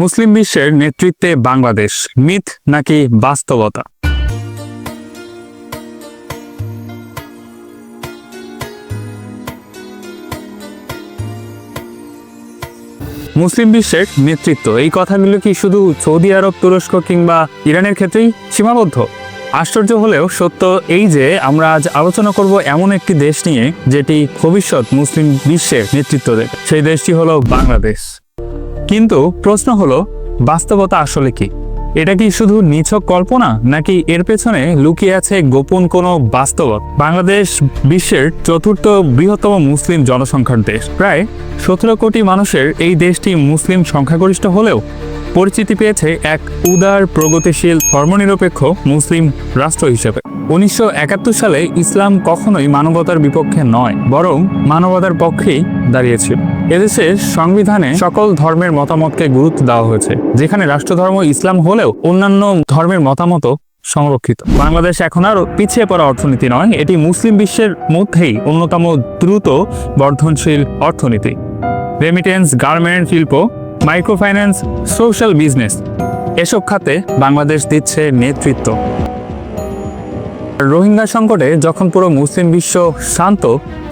মুসলিম বিশ্বের নেতৃত্বে বাংলাদেশ, মিথ নাকি বাস্তবতা? মুসলিম বিশ্বের নেতৃত্ব, এই কথাগুলো কি শুধু সৌদি আরব, তুরস্ক কিংবা ইরানের ক্ষেত্রেই সীমাবদ্ধ? আশ্চর্য হলেও সত্য এই যে, আমরা আজ আলোচনা করব এমন একটি দেশ নিয়ে, যেটি ভবিষ্যৎ মুসলিম বিশ্বের নেতৃত্ব দেবে। সেই দেশটি হলো বাংলাদেশ। কিন্তু প্রশ্ন হলো, বাস্তবতা আসলে কি? এটা কি শুধু নিছক কল্পনা, নাকি এর পেছনে লুকিয়ে আছে গোপন কোনো বাস্তবতা বাংলাদেশ বিশ্বের চতুর্থ বৃহত্তম মুসলিম জনসংখ্যার দেশ। প্রায় সতেরো কোটি মানুষের এই দেশটি মুসলিম সংখ্যাগরিষ্ঠ হলেও পরিচিতি পেয়েছে এক উদার, প্রগতিশীল, ধর্মনিরপেক্ষ মুসলিম রাষ্ট্র হিসেবে। উনিশশো একাত্তর সালে ইসলাম কখনোই মানবতার বিপক্ষে নয়, বরং মানবতার পক্ষেই দাঁড়িয়েছিল। এদেশে সংবিধানে সকল ধর্মের মতামতকে গুরুত্ব দেওয়া হয়েছে, যেখানে রাষ্ট্রধর্ম, ইসলাম হলেও অন্যান্য ধর্মের মতামতও সংরক্ষিত। বাংলাদেশ এখন আর পিছিয়ে পড়া অর্থনীতি নয়, এটি মুসলিম বিশ্বের মধ্যেই অন্যতম দ্রুত বর্ধনশীল অর্থনীতি। রেমিটেন্স গার্মেন্ট শিল্প মাইক্রোফাইন্যান্স সোশ্যাল বিজনেস এসব খাতে বাংলাদেশ দিচ্ছে নেতৃত্ব। রোহিঙ্গা সংকটে যখন পুরো মুসলিম বিশ্ব শান্ত,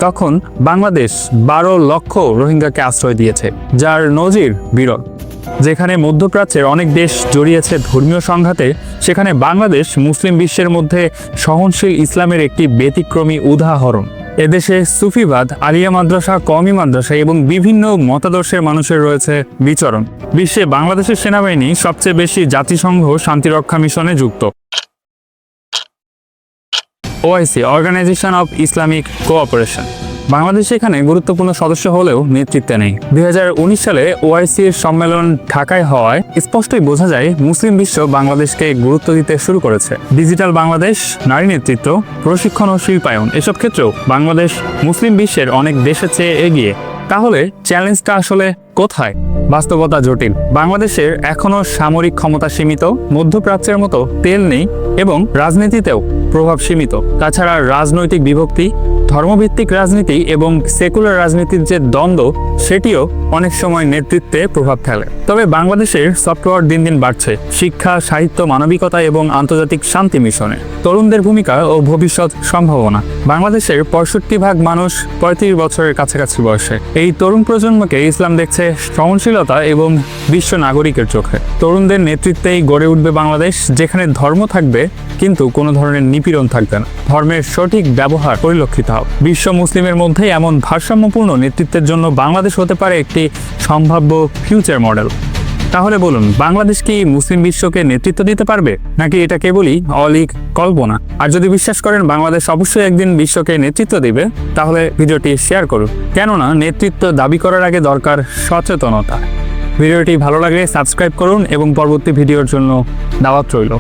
তখন বাংলাদেশ বারো লক্ষ রোহিঙ্গাকে আশ্রয় দিয়েছে, যার নজির বিরল। যেখানে মধ্যপ্রাচ্যের অনেক দেশ জড়িয়েছে ধর্মীয় সংঘাতে, সেখানে বাংলাদেশ মুসলিম বিশ্বের মধ্যে সহনশীল ইসলামের একটি ব্যতিক্রমী উদাহরণ। এদেশে সুফিবাদ, আলিয়া মাদ্রাসা, কওমি মাদ্রাসা এবং বিভিন্ন মতাদর্শের মানুষের রয়েছে বিচরণ। বিশ্বে বাংলাদেশের সেনাবাহিনী সবচেয়ে বেশি জাতিসংঘ শান্তিরক্ষা মিশনে যুক্ত। OIC organisation of Islamic cooperation Bangladesh এখানে গুরুত্বপূর্ণ সদস্য হলেও নেতৃত্বে নেই। দুই হাজার উনিশ সালে ওআইসির সম্মেলন ঢাকায় হওয়ায় স্পষ্টই বোঝা যায়, মুসলিম বিশ্ব বাংলাদেশকে গুরুত্ব দিতে শুরু করেছে। ডিজিটাল বাংলাদেশ, নারী নেতৃত্ব, প্রশিক্ষণ ও শিল্পায়ন এসব ক্ষেত্রেও বাংলাদেশ মুসলিম বিশ্বের অনেক দেশের চেয়ে এগিয়ে। তাহলে চ্যালেঞ্জটা আসলে কোথায়? বাস্তবতা জটিল। বাংলাদেশের এখনও সামরিক ক্ষমতা সীমিত, মধ্যপ্রাচ্যের মতো তেল নেই এবং রাজনীতিতেও প্রভাব সীমিত। তাছাড়া রাজনৈতিক বিভক্তি, ধর্মভিত্তিক রাজনীতি এবং সেকুলার রাজনীতির যে দ্বন্দ্ব, সেটিও অনেক সময় নেতৃত্বে প্রভাব ফেলে। তবে বাংলাদেশের সফটওয়্যার দিন দিন বাড়ছে, শিক্ষা, সাহিত্য, মানবিকতা এবং আন্তর্জাতিক শান্তি মিশনে। তরুণদের ভূমিকা ও ভবিষ্যৎ সম্ভাবনা। বাংলাদেশের পঁয়ষট্টি ভাগ মানুষ পঁয়ত্রিশ বছরের কাছাকাছি বয়সে। এই তরুণ প্রজন্মকে ইসলাম দেখছে সহনশীলতা এবং বিশ্ব নাগরিকের চোখে। তরুণদের নেতৃত্বেই গড়ে উঠবে বাংলাদেশ, যেখানে ধর্ম থাকবে, কিন্তু কোনো ধরনের নিপীড়ন থাকবে না ধর্মের সঠিক ব্যবহার পরিলক্ষিত হবে। বিশ্ব মুসলিমের মধ্যে এমন ভারসাম্যপূর্ণ নেতৃত্বের জন্য বাংলাদেশ হতে পারে একটি সম্ভাব্য ফিউচার মডেল তাহলে বলুন, বাংলাদেশ কি মুসলিম বিশ্বকে নেতৃত্ব দিতে পারবে? নাকি এটা কেবলই অলিক কল্পনা? আর যদি বিশ্বাস করেন, বাংলাদেশ অবশ্যই একদিন বিশ্বকে নেতৃত্ব দিবে, তাহলে ভিডিওটি শেয়ার করুন। কেননা, নেতৃত্ব দাবি করার আগে দরকার সচেতনতা। ভিডিওটি ভালো লাগলে সাবস্ক্রাইব করুন এবং পরবর্তী ভিডিওর জন্য দাওয়াত রইল।